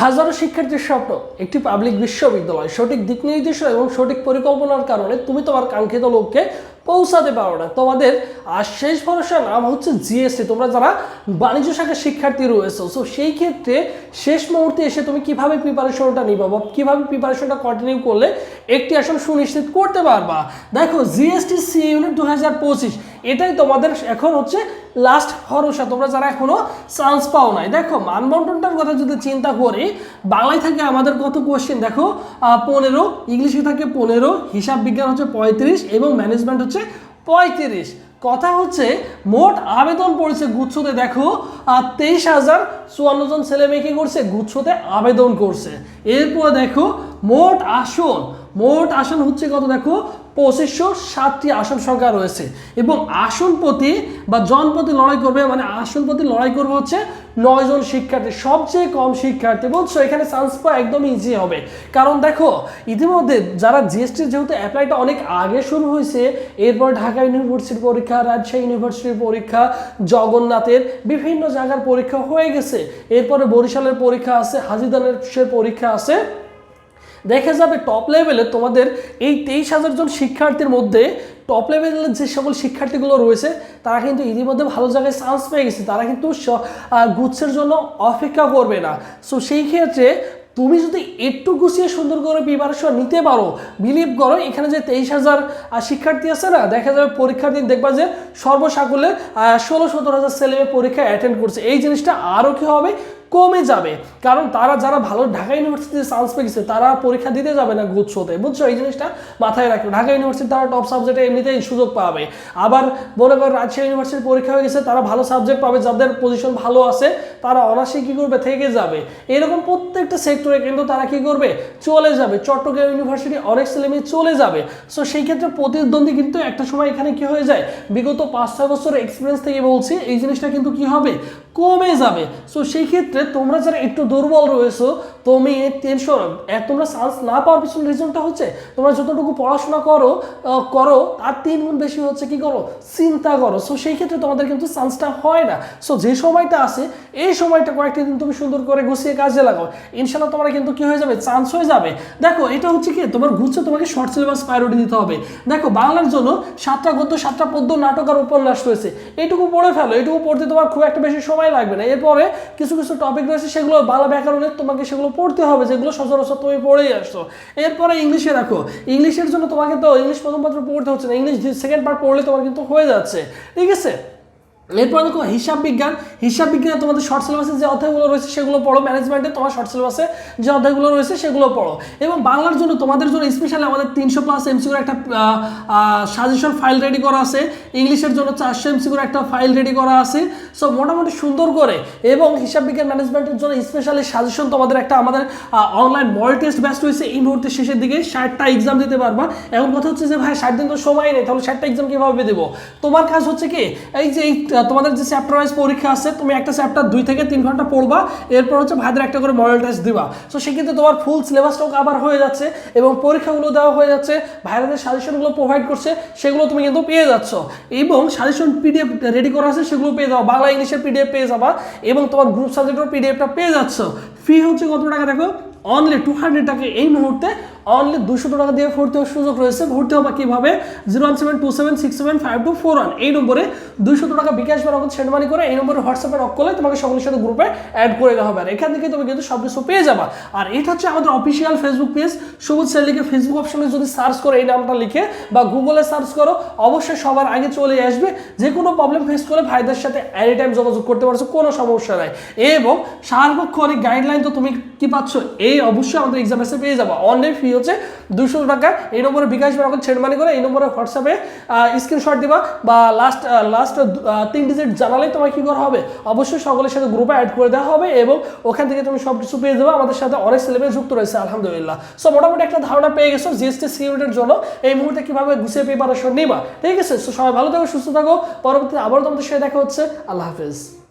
হাজারো শিক্ষার্থীর স্বপ্ন, একটি পাবলিক বিশ্ববিদ্যালয়। সঠিক দিক নির্দেশনা এবং সঠিক পরিকল্পনার কারণে তুমি তোমার কাঙ্ক্ষিত লক্ষ্যে পৌঁছাতে পারো না। তোমাদের আর শেষ ভরসা নাম হচ্ছে জিএসটি তোমরা যারা বাণিজ্য শাখার শিক্ষার্থী রয়েছে সো সেই ক্ষেত্রে শেষ মুহূর্তে এসে তুমি কীভাবে প্রিপারেশনটা নিবা বা কীভাবে প্রিপারেশনটা কন্টিনিউ করলে একটি আসন সুনিশ্চিত করতে পারবা? দেখো জিএসটি সি ইউনিট দু হাজার পঁচিশ এটাই তোমাদের এখন হচ্ছে লাস্ট ভরসা। তোমরা যারা এখনও চান্স পাও নাই, দেখো, মানবন্টনটার কথা যদি চিন্তা করি, বাংলায় থাকে আমাদের কত কোয়েশ্চেন দেখো পনেরো, ইংলিশে থাকে পনেরো, হিসাব বিজ্ঞান হচ্ছে পঁয়ত্রিশ এবং ম্যানেজমেন্ট হচ্ছে পঁয়ত্রিশ। কথা হচ্ছে, মোট আবেদন পড়েছে গুচ্ছতে, দেখো তেইশ হাজার চুয়ান্ন জন ছেলে মেয়ে কি করছে, গুচ্ছতে আবেদন করছে। এরপর দেখো, মোট আসন মোট আসন হচ্ছে কত দেখো? পঁচিশশো সাতটি আসন সংখ্যা রয়েছে। এবং আসন প্রতি বা জনপ্রতি লড়াই করবে মানে আসন প্রতি লড়াই করবে হচ্ছে নয় জন শিক্ষার্থী, সবচেয়ে কম শিক্ষার্থী বলছো? এখানে চান্স পাওয়া একদম ইজি হবে। কারণ দেখো, ইতিমধ্যে যারা জিএসটি যেহেতু অ্যাপ্লাইটা অনেক আগে শুরু হয়েছে, এরপর ঢাকা ইউনিভার্সিটির পরীক্ষা, রাজশাহী ইউনিভার্সিটির পরীক্ষা, জগন্নাথের বিভিন্ন জায়গার পরীক্ষা হয়ে গেছে। এরপরে বরিশালের পরীক্ষা আছে হাজিদানের পরীক্ষা আছে। দেখা যাবে টপ লেভেলে তোমাদের এই তেইশ হাজার জন শিক্ষার্থীর মধ্যে টপ লেভেলের যে সকল শিক্ষার্থীগুলো রয়েছে, তারা কিন্তু ইতিমধ্যে ভালো জায়গায় চান্স পেয়ে গেছে। তারা কিন্তু গুচ্ছের জন্য অপেক্ষা করবে না। সো সেই ক্ষেত্রে তুমি যদি একটু গুছিয়ে সুন্দর করে প্রিপারেশন নিতে পারো বিলিভ করো, এখানে যে তেইশ হাজার শিক্ষার্থী আছে না, দেখা যাবে পরীক্ষার দিন দেখবা যে সর্বসাকুল্যে ষোলো সতেরো হাজার ছেলে পরীক্ষা অ্যাটেন্ড করছে। এই জিনিসটা আরও কি হবে? কমে যাবে। কারণ তারা যারা ভালো ঢাকা ইউনিভার্সিটিতে চান্স পেয়েছে তারা পরীক্ষা দিতে যাবে না গুচ্ছতে বুঝছ? এই জিনিসটা মাথায় রাখো। ঢাকা ইউনিভার্সিটি তারা টপ সাবজেক্টে এমনিতেই সুযোগ পাবে। আবার মনে করো, রাজশাহী ইউনিভার্সিটির পরীক্ষা হয়ে গেছে, তারা ভালো সাবজেক্ট পাবে, যাদের পজিশন ভালো আছে, তারা অনার্সে কী করবে? থেকে যাবে। এরকম প্রত্যেকটা সেক্টরে কিন্তু তারা কি করবে? চলে যাবে। চট্টগ্রাম ইউনিভার্সিটি অনেক ছেলেমেয়ে চলে যাবে। সো সেই ক্ষেত্রে প্রতিদ্বন্দ্বী কিন্তু একটা সময় এখানে কি হয়ে যায়? বিগত পাঁচ, ছয় বছরের এক্সপিরিয়েন্স থেকে বলছি, এই জিনিসটা কিন্তু কি হবে? কমে যাবে। সো সেই ক্ষেত্রে তোমরা যারা একটু দুর্বল রয়েছো তুমি টেনশন তোমরা চান্স না পাওয়ার পিছনে রিজনটা হচ্ছে, তোমরা যতটুকু পড়াশোনা করো করো, তার তিন গুণ বেশি হচ্ছে কি করো? চিন্তা করো। সো সেই ক্ষেত্রে তোমাদের কিন্তু চান্সটা হয় না। সো যে সময়টা আছে এই সময়টা কয়েকটি দিন তুমি সুন্দর করে গুছিয়ে কাজে লাগাও। ইনশাল্লাহ তোমার কিন্তু কি হয়ে যাবে? চান্স হয়ে যাবে। দেখো, এটা হচ্ছে কি? তোমার ঘুরছে তোমাকে শর্ট সিলেবাস প্রায়োরিটি দিতে হবে। দেখো, বাংলার জন্য সাতটা গদ্য, সাতটা পদ্য নাটক আর উপন্যাস রয়েছে। এইটুকু পড়ে ফেলো। এইটুকু পড়তে তোমার খুব একটা বেশি সময় লাগবে না। এরপরে কিছু কিছু টপিক রয়েছে, সেগুলো বাংলা ব্যাকরণের তোমাকে সেগুলো পড়তে হবে, যেগুলো সচরাচর তুমি পড়েই আসছো। এরপরে ইংলিশে রাখো ইংলিশের জন্য তোমাকে তো ইংলিশ প্রথম পাত্র পড়তে হচ্ছে না, ইংলিশ সেকেন্ড পার্ট পড়লে তোমার কিন্তু হয়ে যাচ্ছে, ঠিক আছে? এরপর দেখো হিসাব বিজ্ঞান। হিসাব বিজ্ঞানে তোমাদের শর্ট সিলেবাসে যে অধ্যায়গুলো রয়েছে সেগুলো পড়ো। ম্যানেজমেন্টে তোমার শর্ট সিলেবাসে যে অধ্যায়গুলো রয়েছে সেগুলো পড়ো। এবং বাংলার জন্য তোমাদের জন্য স্পেশালি আমাদের তিনশো প্লাস এমসিউর একটা সাজেশন ফাইল রেডি করা আছে। ইংলিশের জন্য চারশো এমসিউর একটা ফাইল রেডি করা আছে। সো মোটামুটি সুন্দর করে এবং হিসাব বিজ্ঞান ম্যানেজমেন্টের জন্য স্পেশালি সাজেশন তোমাদের একটা আমাদের অনলাইন মডেল টেস্ট ব্যাস্ট হয়েছে এই মুহূর্তে শেষের দিকে ষাটটা এক্সাম দিতে পারবা। এখন কথা হচ্ছে যে, ভাই, ষাট দিন তো সময় নেই, তাহলে ষাটটা এক্সাম কীভাবে দেবো? তোমার কাজ হচ্ছে কি, এই যে তোমাদের যে চ্যাপ্টার ওয়াইজ পরীক্ষা আছে, তুমি একটা চ্যাপ্টার দুই থেকে তিন ঘণ্টা পড়বা, এরপর হচ্ছে ভাইদের একটা করে মডেল টেস্ট দিবা। সো সেক্ষেত্রে তোমার ফুল সিলেবাসটাও আবার হয়ে যাচ্ছে এবং পরীক্ষাগুলো দেওয়া হয়ে যাচ্ছে ভাইরাদের সাজেশনগুলো প্রোভাইড করছে, সেগুলো তুমি কিন্তু পেয়ে যাচ্ছ। এবং সাজেশন পিডিএফ রেডি করা আছে, সেগুলো পেয়ে যাও বাংলা ইংলিশের পিডিএফ পেয়ে যাবা এবং তোমার গ্রুপ সাবজেক্টের পিডিএফটা পেয়ে যাচ্ছ। ফি হচ্ছে কত টাকা দেখো? অনলি টু হান্ড্রেড টাকা এই মুহূর্তে অনলি দুশো টাকা দিয়ে ভর্তি হওয়ার সুযোগ রয়েছে। ভর্তি হবা কীভাবে zero one seven two seven six seven five two four one এই নম্বরে দুশো টাকা বিকাশ বা সেন্ড মানি করে এই নম্বরে হোয়াটসঅ্যাপে নক করলে তোমাকে সকলের সাথে গ্রুপে অ্যাড করে দেওয়া হবে। আর এখান থেকে তুমি কিন্তু সব কিছু পেয়ে যাবা। আর এটা হচ্ছে আমাদের অফিসিয়াল ফেসবুক পেজ সবুজ স্যার লিখে ফেসবুক অপশনে যদি সার্চ করো এই নামটা লিখে বা গুগলে সার্চ করো, অবশ্যই সবার আগে চলে আসবে। যে কোনো প্রবলেম ফেস করে ভাইদের সাথে এনি টাইম যোগাযোগ করতে পারছ, কোনো সমস্যা নাই। এবং সার্বক্ষণিক গাইডলাইন তো তুমি কি পাচ্ছ, এই অবশ্যই আমাদের এক্সাম এসে পেয়ে যাব। অনলাইন ফি হচ্ছে দুশো টাকা। এই নম্বরে বিকাশ বা নগদ ছেড় মানি করে এই নম্বরে হোয়াটসঅ্যাপে স্ক্রিনশট দিবা বা লাস্ট লাস্ট তিন ডিজিট জানালে তোমার কি করা হবে? অবশ্যই সকলের সাথে গ্রুপে অ্যাড করে দেওয়া হবে এবং ওখান থেকে তুমি সব কিছু পেয়ে যাবে। আমাদের সাথে অনেক সিলেবাস যুক্ত রয়েছে, আলহামদুলিল্লাহ। সো মোটামুটি একটা ধারণা পেয়ে গেছো জিএসটি সিকিউরিটির জন্য এই মুহূর্তে কীভাবে গুছিয়ে প্রিপারেশন নিবা। ঠিক আছে? সো সবাই ভালো থাকো, সুস্থ থাকো। পরবর্তীতে আবারও তোমাদের সাথে দেখা হচ্ছে। আল্লাহ হাফেজ।